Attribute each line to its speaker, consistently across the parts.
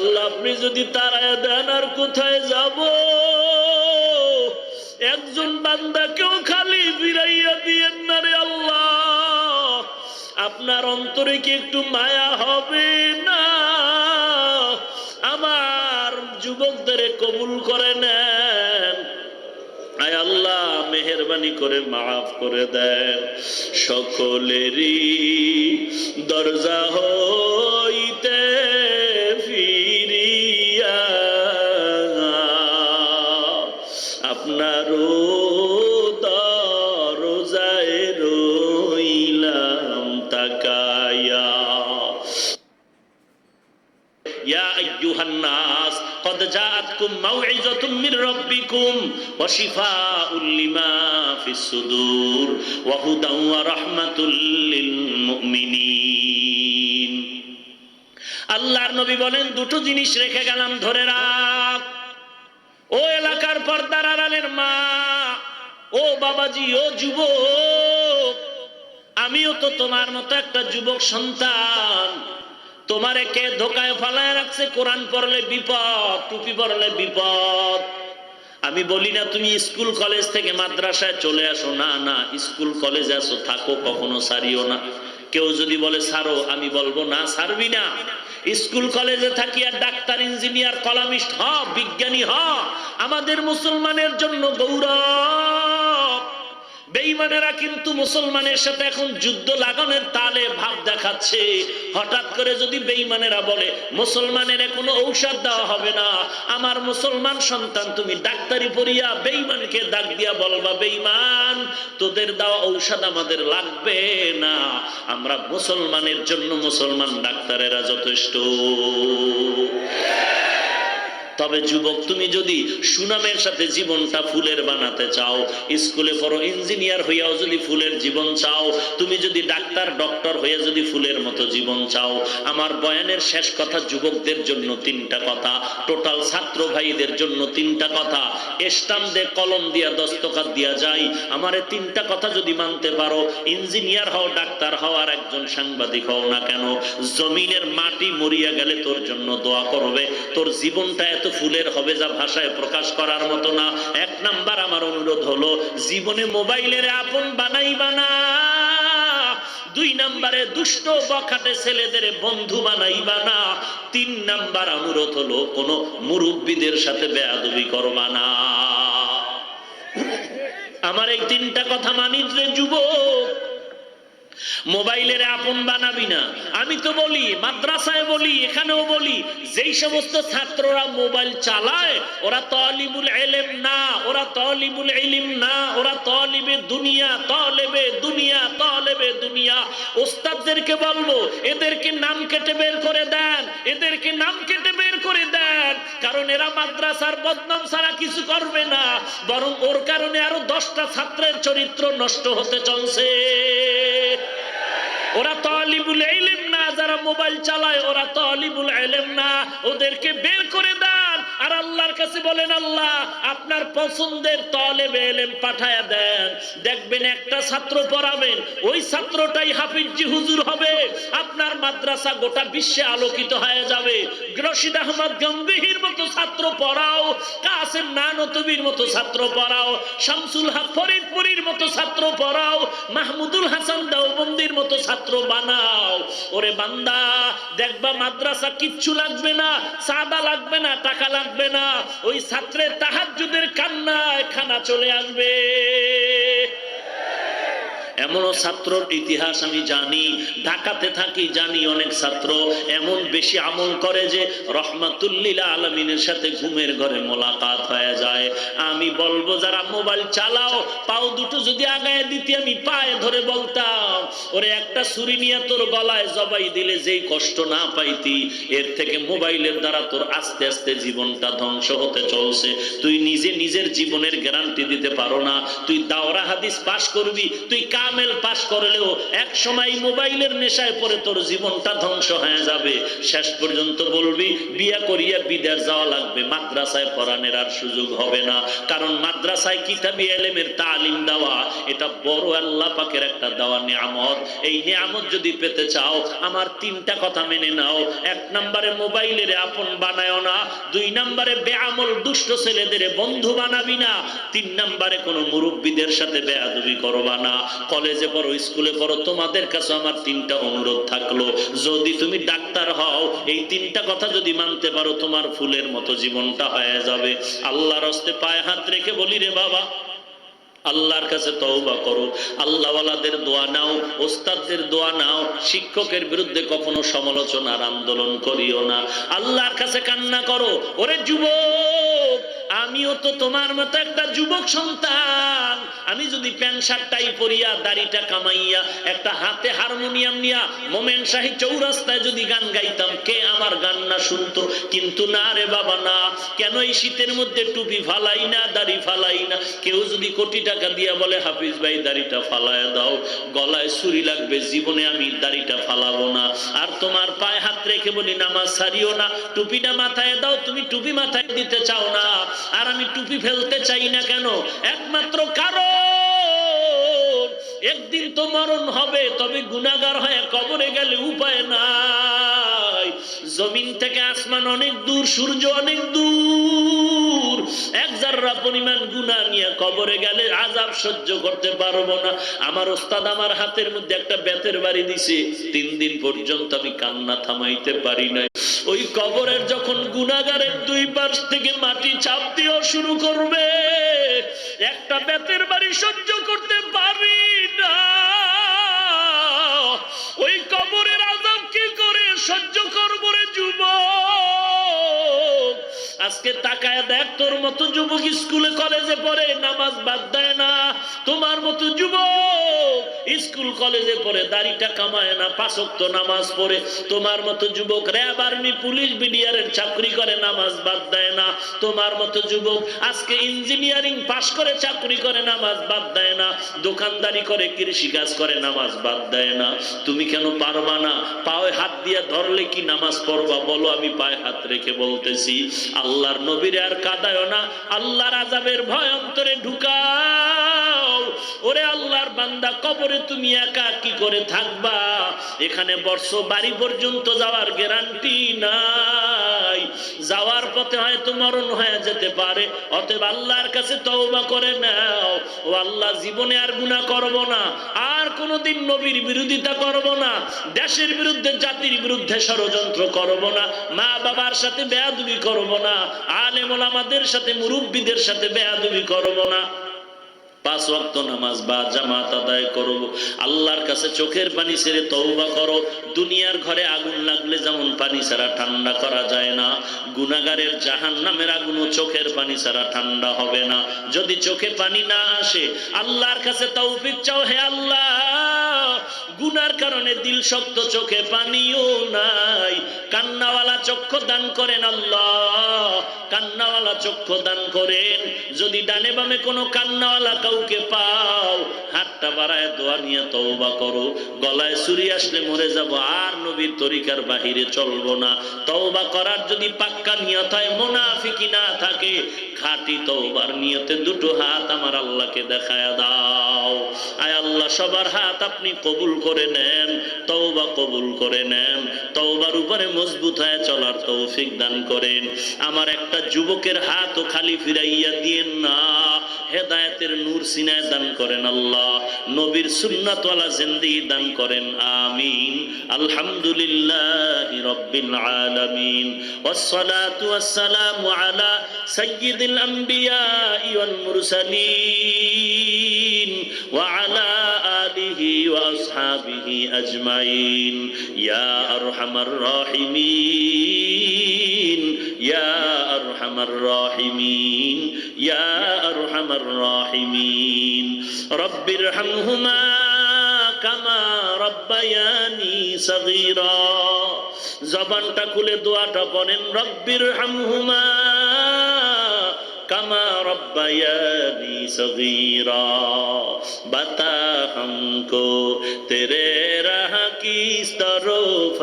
Speaker 1: আপনি যদি তারায় দেন, আর কোথায় যাব? একজন বান্দাকেও খালি ফিরাইয়া দিয়েন না রে আল্লাহ। আপনার অন্তরে কি একটু মায়া হবে? না। আমার যুবকদের কবুল করে নেন। আয় আল্লাহ, মেহরবানি করে মাফ করে দেন। সকলেরই দরজা হইতে আল্লাহর নবী বলেন, দুটো জিনিস রেখে গেলাম ধরে রাখ। ও এলাকার পর্দার আড়ালের মা, ও বাবাজি, ও যুব আমিও তো তোমার মতো একটা যুবক সন্তান। তোমারে কে ধোকায় ফালায় রাখছে? কোরআন পড়লে বিপদ, টুপি পড়লে বিপদ। আমি বলি না তুমি স্কুল কলেজ থেকে মাদ্রাসায় চলে আসো। না না, স্কুল কলেজে আসো, থাকো, কখনো সারিও না। কেউ যদি বলে, সারো, আমি বলব, না, সারবি না। স্কুল কলেজে থাকি আর ডাক্তার, ইঞ্জিনিয়ার, কলামিস্ট, হ, বিজ্ঞানী, হ। আমাদের মুসলমানের জন্য গৌরব। বেঈমানেরা কিন্তু মুসলমানের সাথে এখন যুদ্ধ লাগানোর তালে ভাব দেখাচ্ছে। হঠাৎ করে যদি বেঈমানেরা বলে, মুসলমানের কোনো ঔষধ দেওয়া হবে না, আমার মুসলমান সন্তান, তুমি ডাক্তারি পড়িয়া বেইমানকে ডাক দিয়া বলবা, বেঈমান, তোদের দেওয়া ঔষধ আমাদের লাগবে না। আমরা মুসলমানের জন্য মুসলমান ডাক্তারেরা যথেষ্ট। তবে যুবক, তুমি যদি সুনামের সাথে জীবনটা ফুলের বানাতে চাও, স্কুলে পড়ো, ইঞ্জিনিয়ার হইয়াও যদি ফুলের জীবন চাও, তুমি যদি ডাক্তার, ডক্টর হয়ে যদি ফুলের মতো জীবন চাও, আমার বয়ানের শেষ কথা যুবকদের জন্য তিনটা কথা, টোটাল ছাত্র ভাইদের জন্য তিনটা কথা স্টাম দে কলম দিয়া দস্তকাত দিয়া যাই, আমার তিনটা কথা যদি মানতে পারো, ইঞ্জিনিয়ার হও, ডাক্তার হও, আর একজন সাংবাদিক হও না কেন, জমিনের মাটি মরিয়া গেলে তোর জন্য দোয়া করবে, তোর জীবনটা এত ফুলের হবে যা ভাষায় প্রকাশ করার মতো না। এক নাম্বার আমার অনুরোধ হলো, জীবনে মোবাইলের আপন বানাই বানা দুই নাম্বারে দুষ্ট বখাটে ছেলেদের বন্ধু বানাইবা না। তিন নাম্বার অনুরোধ হলো, কোনো মুরব্বীদের সাথে বেয়াদবি করবা না। আমার এই তিনটা কথা মানিস রে যুবক মোবাইলের আপন বানাবি না। আমি তো বলি, মাদ্রাসায় বলি, এখানেও বলি, যেই সমস্ত ছাত্ররা মোবাইল চালায়, ওরা তলিবুল এলেম না, ওরা তলিবুল এলিম না, ওরা তলিবে দুনিয়া তলেবে দুনিয়া তলেবে দুনিয়া। ওস্তাদদেরকে বলব, এদেরকে নাম কেটে বের করে দেন, এদেরকে নাম কেটে বের করে দেন, কারণ এরা মাদ্রাসার বদনাম ছাড়া কিছু করবে না, বরং ওর কারণে আরও দশটা ছাত্রের চরিত্র নষ্ট হতে চলছে। ওরা তলিবুল এলেম না, যারা মোবাইল চালায়, ওরা তলিবুল এলেম না। ওদেরকে বের করে দেন আর আল্লাহর কাছে বলেন, আল্লাহ, আপনার পছন্দের তলে এলেম পাঠায়া দেন। দেখবেন একটা ছাত্র পড়াবেন, ওই ছাত্রটাই হাফিজি হুজুর হবে। আপনার মাদ্রাসা গোটা বিশ্বে আলোকিত হয়ে যাবে। রশিদ আহমদ গম্ভীর মতো ছাত্র পড়াও, কাসেম নানতবির মতো ছাত্র পড়াও, শামসুল হক ফরিদপুরীর মতো ছাত্র পড়াও, মাহমুদুল হাসান দেওবন্দির মতো ছাত্র বানাও। ওরে বান্দা, দেখবা মাদ্রাসা কিচ্ছু লাগবে না, সাদা লাগবে না, টাকা লাগবে না। ওই ছাত্রের তাহাজ্জুদের কান্নায় খানা চলে আসবে। এমনও ছাত্রর ইতিহাস আমি জানি, ঢাকাতে থাকি জানি অনেক ছাত্র, এমন বেশি আমল করে যে রহমাতুল্লিলা আলমিনের সাথে ঘুমের ঘরে মোলাকাত হয়ে যায়। আমি বলব, যারা মোবাইল চালাও, পাও দুটো যদি আগায় দিতে আমি পায়ে ধরে বলতাম, ওরে একটা ছুরি নিয়ে তোর গলায় জবাই দিলে যেই কষ্ট না পাইতি, এর থেকে মোবাইলের দ্বারা তোর আস্তে আস্তে জীবনটা ধ্বংস হতে চলছে। তুই নিজে নিজের জীবনের গ্যারান্টি দিতে পারো না, তুই দাওরা হাদিস পাশ করবি, তুই কাম কামেল পাশ করলেও এক সময় মোবাইলের নেশায় পরে তোর জীবনটা ধ্বংস হয়ে যাবে। শেষ পর্যন্ত বলবি, বিয়া করিয়া বিদেশ যাওয়া লাগবে, মাদ্রাসায় পড়ানোর আর সুযোগ হবে না। কারণ মাদ্রাসায় কিতাবি এলেমের তালিম দেওয়া, এটা বড় আল্লাহ পাকের একটা দেওয়া নিয়ামত। এই নিয়ামত যদি পেতে চাও, আমার তিনটা কথা মেনে নাও। এক নম্বরে মোবাইলের আপন বানায় না, দুই নম্বরে বেআমল দুষ্ট ছেলেদের বন্ধু বানাবি না, তিন নম্বরে কোনো মুরব্বীদের সাথে বেয়াদবি করবা না। কলেজে পড়ো স্কুলে পড়ো, তোমাদের কাছে আমার তিনটা অনুরোধ থাকল। যদি তুমি ডাক্তার হও, এই তিনটা কথা যদি মানতে পারো, তোমার ফুলের মতো জীবনটা হয়ে যাবে। আল্লাহর হস্তে পায়ে হাত রেখে বলি রে বাবা, আল্লাহর কাছে তওবা করো। আল্লাহওয়ালাদের দোয়া নাও, ওস্তাদদের দোয়া নাও, শিক্ষকের বিরুদ্ধে কখনো সমালোচনার আন্দোলন করিও না। আল্লাহর কাছে কান্না করো, ওরে যুবক, আমিও তো তোমার মতো একটা যুবক সন্তান। আমি যদি প্যান্ট শার্টটাই পরিয়া, দাড়িটা কামাইয়া, একটা হাতে হারমোনিয়াম নিয়া, মোমেন শাহী চৌরাস্তায় যদি গান গাইতাম, কে আমার গান না শুনতো? কিন্তু না রে বাবা, না। কেন এই শীতের মধ্যে টুপি ফালাই না, দাড়ি ফালাই না? কেউ যদি কোটি টাকা দিয়া বলে, হাফিজ ভাই, দাড়িটা ফালায় দাও। গলায় ছুরি লাগবে, জীবনে আমি দাড়িটা ফালাবো না। আর তোমার পায়ে হাত রেখে বলি, নামাজ সারিও না। টুপিটা মাথায় দাও, তুমি টুপি মাথায় দিতে চাও না। আর আমি টুপি ফেলতে চাই না কেন? একমাত্র কারণ একদিন তো মরণ হবে, তবে গুনাগার হয়ে কবরে গেলে উপায় নাই। জমিন থেকে আসমান অনেক দূর, সূর্য অনেক দূর। এক জাররা পরিমাণ গুনাহ নিয়ে কবরে গেলে আজাব সহ্য করতে পারব না। আমার ওস্তাদ আমার হাতের মধ্যে একটা বেতের বাড়ি দিছে, তিন দিন পর্যন্ত আমি কান্না থামাইতে পারি নাই। ওই কবরের যখন গুনাগারের দুই পাশ থেকে মাটি চাপ দিয়েও শুরু করবে, একটা বেতের বাড়ি সহ্য সহ্য করব রে যুবক। আজকে তাকায় দেখ, তোর মতো যুবক স্কুলে, কলেজে পড়ে নামাজ বাদ দেয় না। তোমার মতো যুবক স্কুল, কলেজে পড়ে, দাড়িটা কামায় না পাঁচক্ত নামাজ পড়ে। তোমার মতো যুবক র্যাব আর্মি পুলিশ বিডিআরের চাকরি করে, নামাজ বাদ দেয় না। তোমার মতো যুবক, আজকে ইঞ্জিনিয়ারিং পাশ করে চাকরি করে, নামাজ বাদ দেয় না। দোকানদারি করে কৃষি কাজ করে, নামাজ বাদ দেয় না। তুমি কেন পারবা না? পায়ে হাত দিয়ে ধরলে কি নামাজ পড়বা? বলো, আমি পায়ে হাত রেখে বলতেছি, আল্লাহর নবীর আর কাদায় না। আল্লাহর আজাবের ভয় অন্তরে ঢুকাও। ওরে আল্লাহর বান্দা, কবরে তুমি একা কি করে থাকবা? এখানে বর্ষ বাড়ি পর্যন্ত যাওয়ার গ্যারান্টি নাই। যাওয়ার পথে হয়তো মরণ হয়ে যেতে পারে, অতএব আল্লাহর কাছে তওবা করে নাও। ও আল্লাহ, জীবনে আর গুনাহ করব না, আর কোনোদিন নবীর বিরোধিতা করব না, দেশের বিরুদ্ধে, জাতির বিরুদ্ধে ষড়যন্ত্র করব না মা বাবার সাথে বেয়াদবি করব না আলেম ওলামাদের সাথে মুরব্বীদের সাথে বেয়াদবি করব না। পাঁচ রক্ত নামাজ বা জামাত আদায় করো। আল্লাহর কাছে চোখের পানি ছেড়ে তৌবা করো। দুনিয়ার ঘরে আগুন লাগলে যেমন পানি ছাড়া ঠান্ডা করা যায় না গুনাগারের জাহান নামের আগুনও চোখের পানি ছাড়া ঠান্ডা হবে না। যদি চোখে পানি না আসে, আল্লাহর কাছে তৌফিক চাও হে আল্লাহ। গুনার কারণে দিল শক্ত চোখে, পানিও নাই। কান্নাওয়ালা চক্ষু দান করেন আল্লাহ। কান্নাওয়ালা চক্ষু দান করেন। যদি ডানে বামে কোনো কান্নাওয়ালা কাউকে পাও, হাতটা বাড়ায় দোয়া নিয়ে তওবা করো। গলায় ছুরি আসলে মরে যাব, আর নবীর তরিকার বাহিরে চলবো না। তওবা করার যদি পাক্কা নিয়ত হয় মোনাফিকি না থাকে, খাঁটি তওবার নিয়তে দুটো হাত আমার আল্লাহকে দেখায় দাও। আয় আল্লাহ, সবার হাত আপনি কবুল করে নেন তওবা কবুল করে নেন তওবার উপরে মজবুত হয়ে চলার তৌফিক দান করেন আমার একটা যুবকের হাতও খালি ফিরাইয়া দিয়েন না হেদায়েতের নূর সিনায় দান করেন আল্লাহ নবীর সুন্নাতওয়ালা জিন্দেগি দান করেন আমিন আলহামদুলিল্লাহ রব্বিল আলামিন والصلاة والسلام على سيد الأنبياء والمرسلين وعلى آله وأصحابه أجمعين يا أرحم الراحمين يا أرحم الراحمين يا أرحم الراحمين رب ارحمهما كما ربياني صغيرا زبان تقول دعاء تقولن رب ارحمهما কামা রব্বায়ানি সগীরা বাতা হামকো তেরে রাহ কি তরফ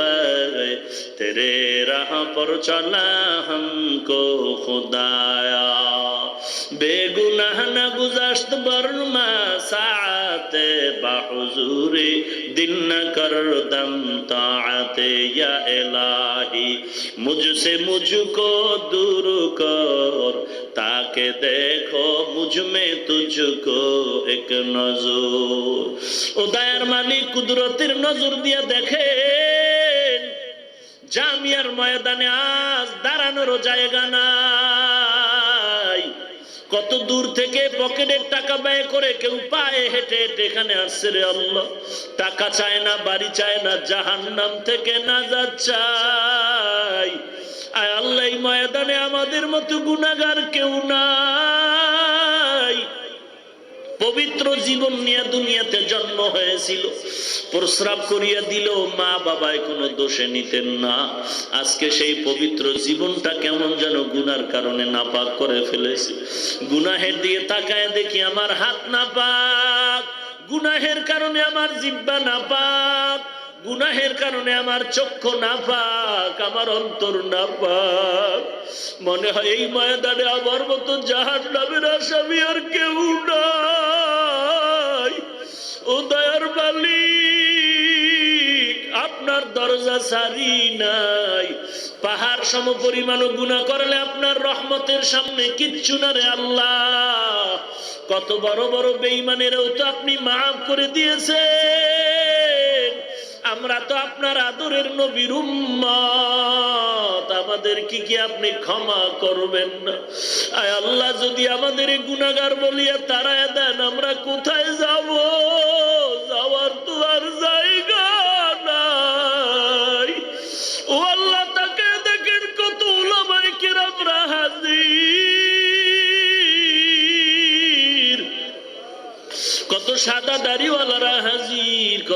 Speaker 1: তেরে রাহ পর চলা হামকো খুদায়া। বেগুনাহ না গুজাশত বর্মা সাআতে, বা হুজুরে দিন না করদম তাআতে, ইয়া ইলাহি মুঝ সে মুঝকো দূর কর তাকে দেখো মুঝমে তুঝকো এক নজর উদয়ের মালিক কুদরতির নজর দিয়ে দেখে জামিয়ার ময়দানে আজ দাঁড়ানোরও জায়গা নাই কত দূর থেকে পকেটের টাকা ব্যয় করে কেউ পায়ে হেঁটে হেঁটে এখানে আসছে রে আল্লাহ। টাকা চায় না, বাড়ি চায় না, জাহান্নাম থেকে না যাচ্ছায় আল্লাহ ময়দানে আমাদের মতো গুণাগার কেউ নাই। পবিত্র জীবন নিয়ে দুনিয়াতে জন্ম হয়েছিল। প্রস্রাব করিয়া দিলেও মা বাবায় কোনো দোষে নিতেন না। আজকে সেই পবিত্র জীবনটা কেমন যেন গুনার কারণে নাপাক করে ফেলেছে। গুনাহের দিকে তাকায় দেখি আমার হাত নাপাক। গুনাহের কারণে আমার জিব্বা নাপাক। গুনাহের কারণে আমার চক্ষু না পাক আমার অন্তর না পাক মনে হয় এই ময়দানে আমার মতো জাহাজ নামের আসামি আর কেউ নাই। ও দয়ার আপনার দরজা সারি নাই। পাহাড় সম পরিমাণ গুণা করলে আপনার রহমতের সামনে কিচ্ছু না রে আল্লাহ। কত বড় বড় বেইমানেরও তো আপনি মাফ করে দিয়েছেন। আমরা তো আপনার আদরের নবীর উম্মত। আমাদের কি কি আপনি ক্ষমা করবেন? না আল্লাহ, যদি আমাদের গুনাহগার বলিয়া তারায় দেন, আমরা কোথায় যাব? যাওয়ার তো আর জায়গা ও আল্লাহ, তাকে দেখেন কত ওলামায়ে কিরামরা হাজির। কত সাদা দাড়িওয়ালারা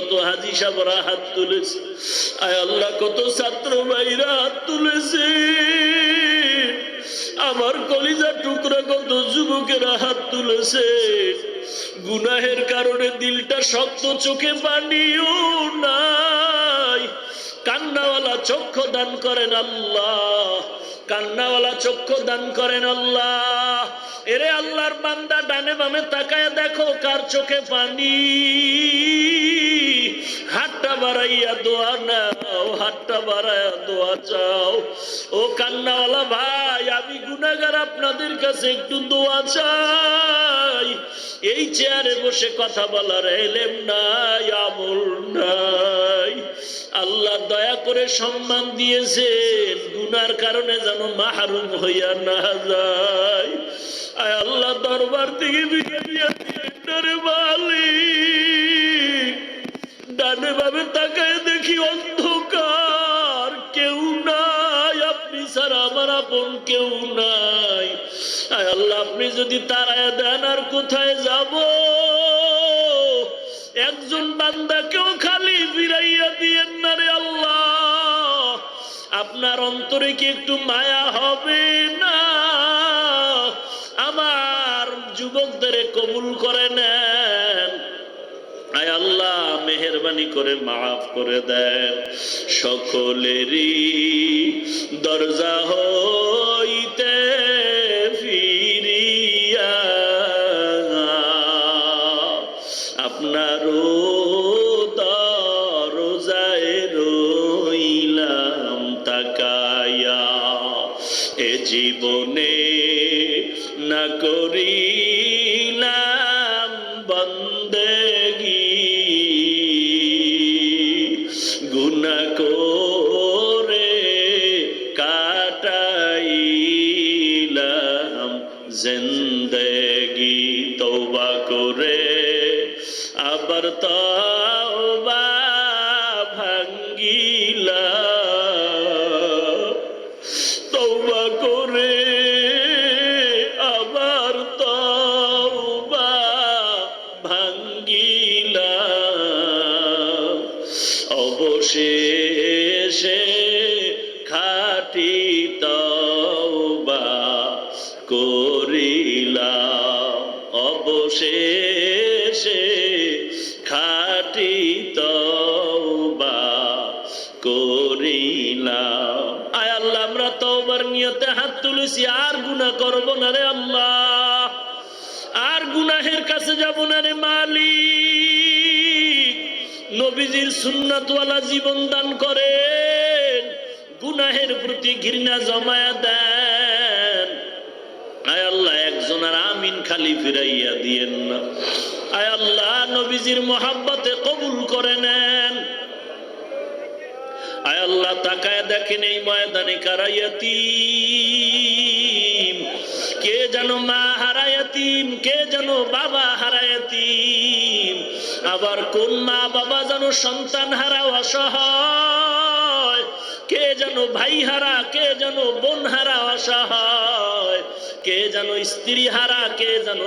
Speaker 1: কত হাজি সাহরা হাত তুলেছে। আয় আল্লাহ, কত ছাত্র ভাইরা হাত তুলেছে। আমার কলিজা টুকরা কত যুবকেরা হাত তুলেছে। গুনাহের কারণে দিলটা শক্ত, চোখে পানিও নাই। কান্নাওয়ালা চক্ষু দান করেন আল্লাহ, কান্নাওয়ালা চক্ষু দান করেন আল্লাহ। এরে আল্লাহর বান্দা ডানে বামে তাকায় দেখো কার চোখে পানি। হাতটা বাড়াইয়া দোয়া নাও, হাতটা বাড়াইয়া দোয়া চাও। ও কান্নাওয়ালা ভাই, আমি গুনাগার আপনাদের কাছে একটু দোয়া চাই। এই চেয়ারে বসে কথা বলার এলেম নাই, আমল নাই। আল্লাহ দয়া করে সম্মান দিয়েছেন, গুনার কারণে যেন মাহরুম হইয়া না যায়। আল্লাহ দরবার থেকে বিয়ে রে মালিক। দেখি অন্ধকার, কেউ নাই। আপনি আমার আপন কেউ নাই। আল্লাহ, আপনি যদি দেন, আর কোথায় যাব? একজন বান্দাকেও খালি ফিরাইয়া দিয়েন না রে আল্লাহ। আপনার অন্তরে কি একটু মায়া হবে? না। আমার যুবকদের কবুল করে নেন আয় আল্লাহ মেহরবানি করে, মাফ করে দেন সকলেরই দরজা হইতে ফিরিয়া আপনারও দরজায় রইলাম তাকায়া। এ জীবনে না করিলাম আবার তওবা নিয়তে হাত তুলেছি, আর গুনাহ করব না রে আল্লাহ। আর গুনাহের কাছে যাব না রে মালিক। নবীজির সুন্নাতওয়ালা জীবন দান করেন, গুনাহের প্রতি ঘৃণা জমায়া দেন। আয় আল্লাহ, একজন আর আমিন খালি ফিরাইয়া দিয়েন না। আয় আল্লাহ, নবীজির মোহাব্বতে কবুল করে আয় আল্লাহ তাকায় দেখেন এই ময়দানে কারাইয়াতিম কে যেন মা হারায়াতিম কে যেন বাবা হারায়াতিম আবার কোন মা বাবা যেন সন্তান হারা অসহায়? কে যেন ভাই হারা, কে যেন বোন হারা অসহায়? কে যেন স্ত্রী হারা, কে যেন